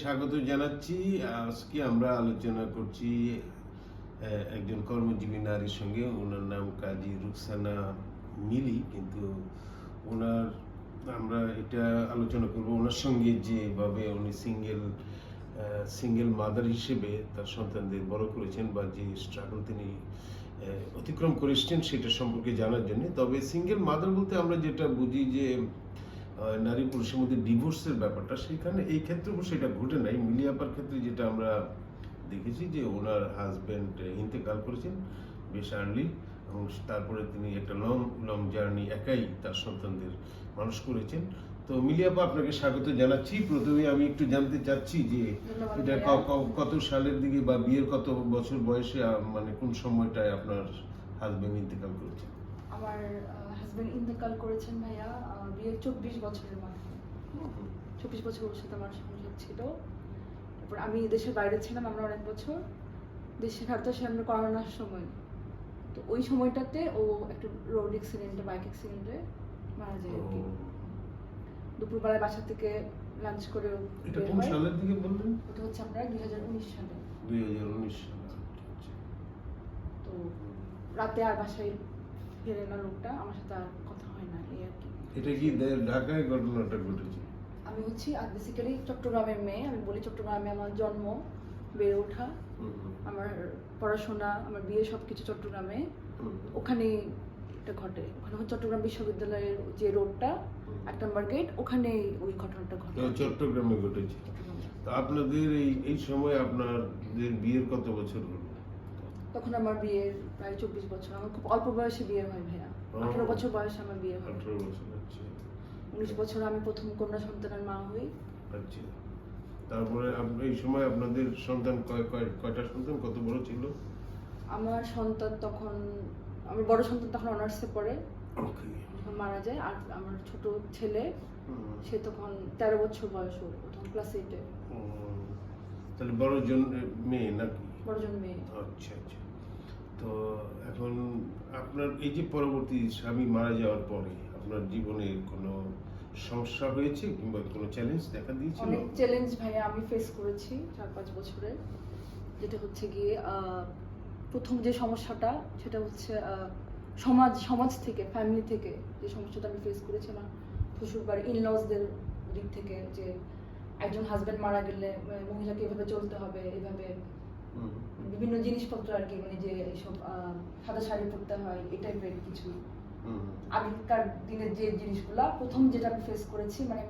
স্বাগত জানাচ্ছি। আজকে আমরা আলোচনা করছি একজন কর্মজীবী নারীর সঙ্গে। ওনার নাম কাজী রুকসানা মিলি, কিন্তু ওনার, আমরা এটা আলোচনা করব ওনার সঙ্গে যেভাবে উনি সিঙ্গেল সিঙ্গেল মাদার হিসেবে তার সন্তানদের বড় করেছেন বা যে স্ট্রাগল তিনি অতিক্রম করে সেটা সম্পর্কে জানার জন্য। তবে সিঙ্গেল মাদার বলতে আমরা যেটা বুঝি যে নারী পুরুষের মধ্যে ডিভোর্সের ব্যাপারটা সেখানে এই ক্ষেত্রে সেটা ঘটে নাই। মিলিয়াপার ক্ষেত্রে যেটা আমরা দেখেছি যে ওনার হাজব্যান্ড ইন্তেকাল করেছেন বেশ আর্লি এবং তারপরে তিনি একটা লং লং জার্নি একাই তার সন্তানদের মানুষ করেছেন। তো মিলিয়াপা আপনাকে স্বাগত জানাচ্ছি। প্রথমে আমি একটু জানতে চাচ্ছি যে এটা কত সালের দিকে বা বিয়ের কত বছর বয়সে মানে কোন সময়টায় আপনার হাজবেন্ড ইন্তেকাল করেছেন? আমার হাজবেন্ড ইন্তেকাল করেছেন ভাইয়া বিয়ের চব্বিশ বছরের মাথায় চব্বিশ বছর ওর সাথে আমার সংসার ছিল। তারপর আমি দেশের বাইরে ছিলাম আমরা অনেক বছর। দেশে ফেরত আসে আমরা করোনার সময়। তো ওই সময়টাতে ও একটা রোড অ্যাক্সিডেন্টে বাইক অ্যাক্সিডেন্টে মারা যায় আর কি। দুপুরবেলায় বাসা থেকে লাঞ্চ করে এটা বের কোন। সালের দিকে বললেন? ওটা হচ্ছে আমরা দুই হাজার উনিশ সালে। দুই হাজার উনিশ সালে। তো রাতে আর বাসায় ফেরে লোকটা আমার সাথে আর কথা হয় না এই আর কি। এটা কি ঢাকায় ঘটনাটা ঘটেছে? আমি হচ্ছি বেসিক্যালি চট্টগ্রামের মেয়ে আমি বলি চট্টগ্রামে আমার জন্ম বেড়ে ওঠা আমার পড়াশোনা আমার বিয়ে সব কিছু চট্টগ্রামে ওখানে এটা ঘটে। ওখানে চট্টগ্রাম বিশ্ববিদ্যালয়ের যে রোডটা এক নম্বর গেট ওখানে ওই ঘটনাটা ঘটে। চট্টগ্রামে ঘটেছে। তো আপনাদের এই এই সময় আপনাদের বিয়ের কত বছর হলো? তখন আমার বিয়ের প্রায় চব্বিশ বছর আমার খুব অল্প বয়সে বিয়ে হয় ভাইয়া। আঠারো বছর বয়সে আমার বিয়ে হয়। আচ্ছা। উনিশ বছর আমি প্রথম কন্যা সন্তানের মা হই। আচ্ছা। তারপরে এই সময় আপনাদের সন্তান কয় কয়- কয়টা সন্তান? কত বড় ছিল? আমার সন্তান তখন আমার বড় সন্তান তখন অনার্সে পড়ে। যখন মারা যায় আর আমার ছোট ছেলে সে তখন তেরো বছর বয়স ওর তখন ক্লাস এইটে। তাহলে বড় জন মেয়ে নাকি? বড়জন মেয়ে। আচ্ছা আচ্ছা। তো এখন আপনার, এই যে পরবর্তী স্বামী মারা যাওয়ার পরে আপনার জীবনে কোনো সমস্যা হয়েছে কিংবা কোনো চ্যালেঞ্জ দেখা দিয়েছিল? অনেক চ্যালেঞ্জ ভাইয়া আমি ফেস করেছি চার পাঁচ বছরে। যেটা হচ্ছে গিয়ে প্রথম যে সমস্যাটা সেটা হচ্ছে সমাজ সমাজ থেকে ফ্যামিলি থেকে যে সমস্যাটা আমি ফেস করেছি আমার শ্বশুর বাড়ি ইনলসদের দিক থেকে যে একজন হাজবেন্ড মারা গেলে মহিলাকে এভাবে চলতে হবে, এভাবে বিভিন্ন জিনিসপত্র আর কি মানে যে এইসব সাদা শাড়ি পরতে হয় এই টাইপের কিছু। আগেকার দিনের যে জিনিসগুলা প্রথম যেটা আমি ফেস করেছি মানে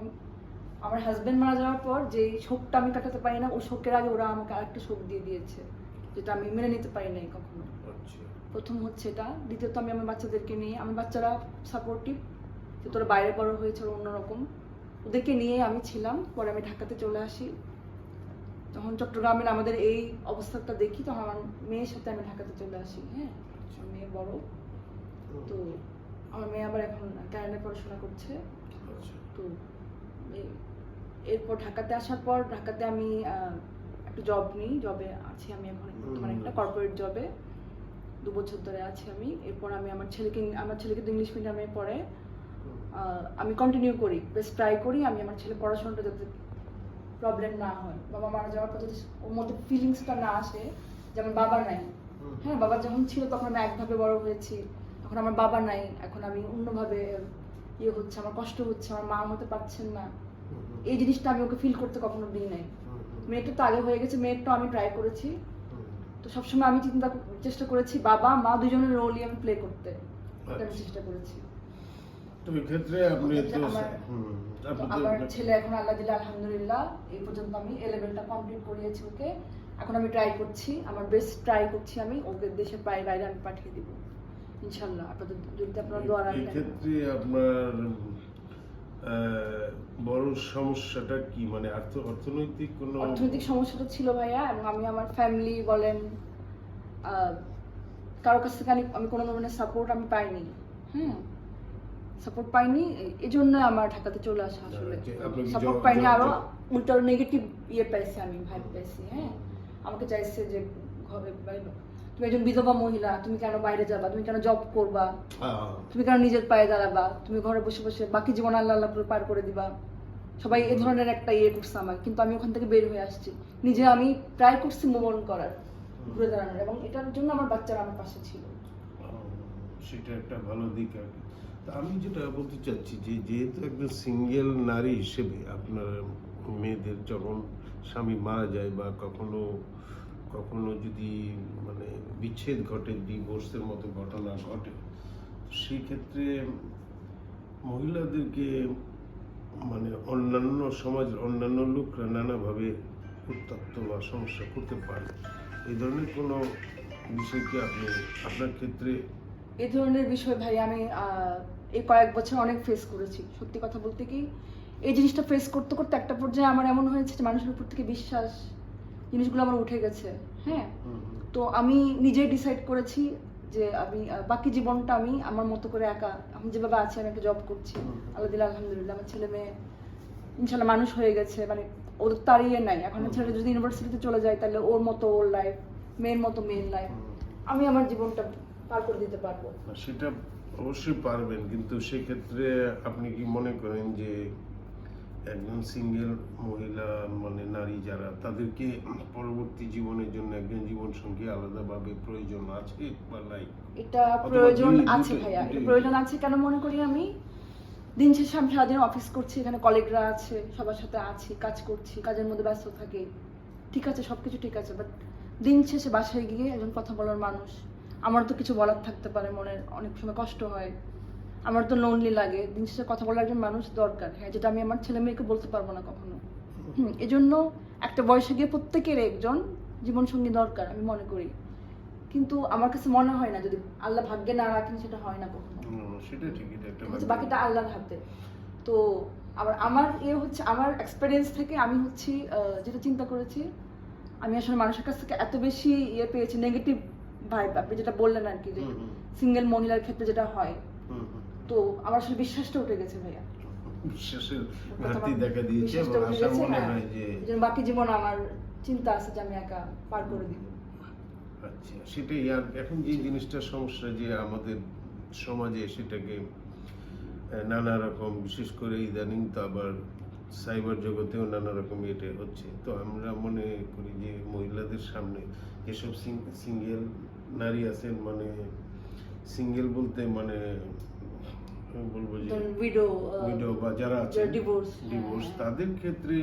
আমার হাজবেন্ড মারা যাওয়ার পর যে শোকটা আমি কাটাতে পারি না ওই শোকের আগে ওরা আমাকে আরেকটা শোক দিয়ে দিয়েছে যেটা আমি মেনে নিতে পারি নাই কখনো। আচ্ছা। প্রথম হচ্ছে এটা দ্বিতীয়ত আমি আমার বাচ্চাদেরকে নিয়ে আমার বাচ্চারা সাপোর্টিভ যে তোরা বাইরে বড় হয়েছে অন্যরকম ওদেরকে নিয়ে আমি ছিলাম পরে আমি ঢাকাতে চলে আসি। যখন চট্টগ্রামের আমাদের এই অবস্থাটা দেখি তখন আমার মেয়ের সাথে আমি ঢাকাতে চলে আসি হ্যাঁ? আমার মেয়ে বড়। তো আমার মেয়ে আবার এখন ক্যারানে পড়াশোনা করছে। আচ্ছা। তো এরপর ঢাকাতে আসার পর ঢাকাতে আমি একটা জব নিই জবে আছি আমি এখন বর্তমানে একটা কর্পোরেট জবে দু বছর ধরে আছি আমি। এরপর আমি আমার ছেলেকে আমার ছেলেকে তো ইংলিশ মিডিয়ামে পড়ে। আমি কন্টিনিউ করি বেশ ট্রাই করি আমি আমার ছেলে পড়াশোনাটা যাতে প্রবলেম না হয় বাবা মারা যাওয়ার পর যদি ওর মধ্যে ফিলিংসটা না আসে যেমন বাবা নাই হ্যাঁ বাবা যখন ছিল তখন আমি একভাবে বড় হয়েছি এখন আমার বাবা নাই এখন আমি অন্যভাবে ইয়ে হচ্ছে আমার কষ্ট হচ্ছে আমার মা হতে পারছেন না। এই জিনিসটা আমি ওকে ফিল করতে কখনো দিই নাই। মেয়েটা তো আগে হয়ে গেছে মেয়েরটা আমি ট্রাই করেছি। তো সবসময় আমি চিন্তা চেষ্টা করেছি বাবা মা দুজনের রোলই আমি প্লে করতে। আমি আচ্ছা। চেষ্টা করেছি। তো এই ক্ষেত্রে আপনি তো আমার- হুম, ছেলে এখন আল্লাহ দিলে আলহামদুলিল্লাহ এই পর্যন্ত আমি এ লেভেলটা কমপ্লিট করিয়েছি ওকে। এখন আমি ট্রাই করছি আমার বেস্ট ট্রাই করছি আমি ওকে দেশের বাইরে বাইরে আমি পাঠিয়ে দিব। ইনশাল্লাহ আপনাদের যদি আপনারা দোয়া এই রাখেন। ক্ষেত্রে আপনার আহ, বড় সমস্যাটা কি? মানে অর্থ অর্থনৈতিক কোনো অর্থনৈতিক সমস্যাটা ছিল ভাইয়া এবং আমি আমার ফ্যামিলি বলেন আহ, কারও কাছ থেকে আমি আমি কোনো ধরনের সাপোর্ট আমি পাইনি। হ্যাঁ সাপোর্ট পাইনি এই- জন্য আমার ঢাকাতে চলে আসা আসলে। সাপোর্ট পাইনি আরও job- উল্টো নেগেটিভ ইয়ে পাইছি আমি ভাইব পাইছি হ্যাঁ। আমাকে চাইছে যে ঘরে বাইরে- তুমি একজন বিধবা মহিলা তুমি কেন বাইরে যাবা? তুমি কেন জব করবা? তুমি কেন নিজের পায়ে দাঁড়াবা? তুমি ঘরে বসে বসে বাকি জীবন আল্লাহ আল্লাহ করে পার করে দিবা। সবাই এ ধরনের একটা ইয়ে করছে আমার কিন্তু আমি ওখান থেকে বের হয়ে আসছি। নিজে আমি ট্রাই করছি মুভ অন করার ঘুরে দাঁড়ানোর এবং এটার জন্য আমার বাচ্চারা আমার পাশে ছিল। সেটা একটা ভালো দিক আর কি। আমি যেটা বলতে চাচ্ছি যে, যেহেতু একজন সিঙ্গেল নারী হিসেবে আপনার মেয়েদের যখন স্বামী মারা যায় বা কখনো কখনো যদি মানে বিচ্ছেদ ঘটে, ডিভোর্সের মতো ঘটনা ঘটে সেই ক্ষেত্রে মহিলাদেরকে মানে অন্যান্য সমাজের অন্যান্য লোকরা নানাভাবে উত্তপ্ত বা সমস্যা করতে পারে। এই ধরনের কোনো বিষয় কি আপনি, আপনার ক্ষেত্রে এই ধরনের বিষয় ভাই আমি এই কয়েক বছর অনেক ফেস করেছি। সত্যি কথা বলতে কি এই জিনিসটা ফেস করতে করতে একটা পর্যায়ে আমার এমন হয়েছে যে মানুষের উপর থেকে বিশ্বাস জিনিসগুলো আমার উঠে গেছে হ্যাঁ? তো আমি নিজেই ডিসাইড করেছি যে আমি বাকি জীবনটা আমি আমার মতো করে একা আমি যেভাবে আছি আমি একটা জব করছি। দিল্লা আলহামদুলিল্লাহ আমার ছেলে মেয়ে ইনশাল্লাহ মানুষ হয়ে গেছে মানে ওর তার ইয়ে নাই। এখন। ছেলেটা যদি ইউনিভার্সিটিতে চলে যায় তাহলে ওর মতো ওর লাইফ মেয়ের মতো মেয়ের লাইফ আমি আমার জীবনটা পার করে দিতে পারব। সেটা অবশ্যই পারবেন কিন্তু সেক্ষেত্রে আপনি কি মনে করেন যে একজন সিঙ্গেল মহিলা মানে নারী যারা তাদেরকে পরবর্তী জীবনের জন্য একজন জীবন সঙ্গী আলাদাভাবে প্রয়োজন আছে বা নাই? এটা প্রয়োজন আছে ভাইয়া। এটা প্রয়োজন আছে কেন মনে করি আমি? দিন শেষে আমি সারাদিন অফিস করছি এখানে কলিগরা আছে সবার সাথে আছি কাজ করছি কাজের মধ্যে ব্যস্ত থাকি। ঠিক আছে সবকিছু ঠিক আছে বাট দিন শেষে বাসায় গিয়ে একজন কথা বলার মানুষ আমার তো কিছু বলার থাকতে পারে মনের অনেক সময় কষ্ট হয়। আমার তো লোনলি লাগে দিন শেষে কথা বলার একজন মানুষ দরকার হ্যাঁ যেটা আমি আমার ছেলে মেয়েকে বলতে পারব না কখনো। এজন্য একটা বয়সে গিয়ে প্রত্যেকের একজন জীবনসঙ্গী দরকার আমি মনে করি। কিন্তু আমার কাছে মনে হয় না যদি আল্লাহ ভাগ্যে না রাখেন সেটা হয় না কখনো। সেটা। বাকিটা আল্লাহর হাতে। তো আবার আমার ইয়ে হচ্ছে আমার এক্সপিরিয়েন্স থেকে আমি হচ্ছে যেটা চিন্তা করেছি আমি আসলে মানুষের কাছ থেকে এত বেশি ইয়ে পেয়েছি নেগেটিভ ভাইব আপনি যেটা বললেন আর কি যে সিঙ্গেল মহিলার ক্ষেত্রে যেটা হয়। তো আমার আসলে বিশ্বাসটা উঠে গেছে ভাইয়া। বিশ্বাসের ঘাটতি দেখা দিয়েছে এবং আশা মনে হ্যাঁ। হয় যে বাকি জীবন আমার চিন্তা আছে যে আমি একা পার করে দিব। আচ্ছা সেটাই। আর এখন যে জিনিসটা সমস্যা যে আমাদের সমাজে সেটাকে নানা রকম বিশেষ করে ইদানিং তো আবার সাইবার জগতেও নানা রকম এটা হচ্ছে। তো আমরা মনে করি যে মহিলাদের সামনে যেসব সিঙ্গেল নারী আছেন মানে সিঙ্গেল বলতে মানে বলব যে উইডো উইডো বা যারা আছেন ডিভোর্স ডিভোর্স তাদের ক্ষেত্রে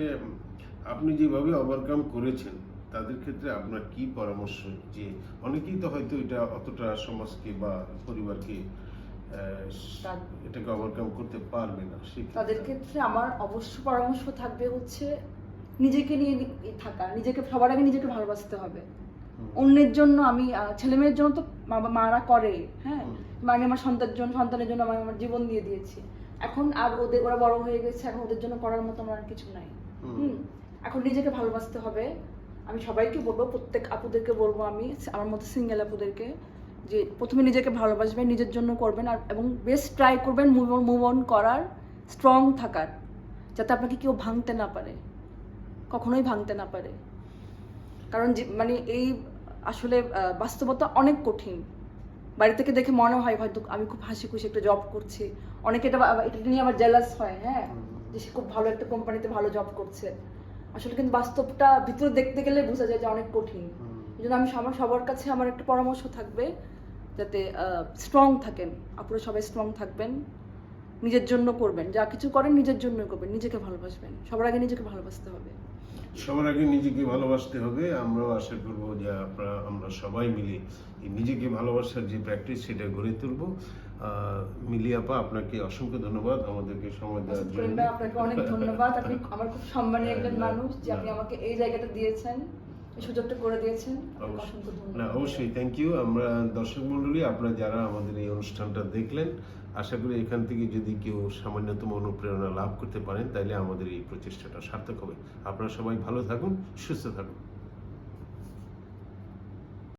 আপনি যেভাবে ওভারকাম করেছেন তাদের ক্ষেত্রে আপনার কি পরামর্শ যে অনেকেই তো হয়তো এটা অতটা সমাজকে বা পরিবারকে এটাকে ওভারকাম করতে পারবে না তাদের ক্ষেত্রে আমার অবশ্য পরামর্শ থাকবে হচ্ছে নিজেকে নিয়ে থাকা নিজেকে সবার আগে নিজেকে ভালোবাসতে হবে। অন্যের জন্য আমি ছেলে মেয়ের জন্য তো মারা করে হ্যাঁ? হুম। আমার সন্তানের জন্য সন্তানের জন্য আমি আমার জীবন দিয়ে দিয়েছি। এখন আর ওদের ওরা বড় হয়ে গেছে এখন ওদের জন্য করার মতো আমার কিছু নাই। হুম। এখন নিজেকে ভালোবাসতে হবে। আমি সবাইকে বলব প্রত্যেক আপুদেরকে বলব আমি আমার মতো সিঙ্গেল আপুদেরকে যে প্রথমে নিজেকে ভালোবাসবেন নিজের জন্য করবেন আর এবং বেস্ট ট্রাই করবেন মুভ মুভ অন করার স্ট্রং থাকার যাতে আপনাকে কেউ ভাঙতে না পারে। কখনোই ভাঙতে না পারে। কারণ মানে এই আসলে বাস্তবতা অনেক কঠিন। বাড়ি থেকে দেখে মনে হয় হয়তো আমি খুব হাসি খুশি একটা জব করছি। অনেকে এটা এটা নিয়ে আবার জেলাস হয় হ্যাঁ? যে সে খুব ভালো একটা কোম্পানিতে ভালো জব করছে। আসলে কিন্তু বাস্তবটা ভিতরে দেখতে গেলে বোঝা যায় যে অনেক কঠিন। এই জন্য আমি সবার সবার কাছে আমার একটা পরামর্শ থাকবে যাতে স্ট্রং থাকেন। আপনারা সবাই স্ট্রং থাকবেন। নিজের জন্য করবেন যা কিছু করেন নিজের জন্য করবেন নিজেকে ভালোবাসবেন সবার আগে নিজেকে ভালোবাসতে হবে। সবার আগে নিজেকে ভালোবাসতে হবে আমরাও আশা করব যে আমরা আমরা সবাই মিলে এই নিজেকে ভালোবাসার যে প্র্যাকটিস সেটা গড়ে তুলবো। আহ, মিলি আপা আপনাকে অসংখ্য ধন্যবাদ আমাদেরকে সময় দেওয়ার জন্য। আপনাকে অনেক ধন্যবাদ। আপনি আমার খুব সম্মানীয় একজন মানুষ যে আপনি আমাকে এই জায়গাটা দিয়েছেন সুযোগটা করে দিয়েছেন। অবশ্যই। না অবশ্যই থ্যাংক ইউ আমরা দর্শক মন্ডলী আপনারা যারা আমাদের এই অনুষ্ঠানটা দেখলেন আশা করি এখান থেকে যদি কেউ সামান্যতম অনুপ্রেরণা লাভ করতে পারেন তাহলে আমাদের এই প্রচেষ্টাটা সার্থক হবে। আপনারা সবাই ভালো থাকুন, সুস্থ থাকুন।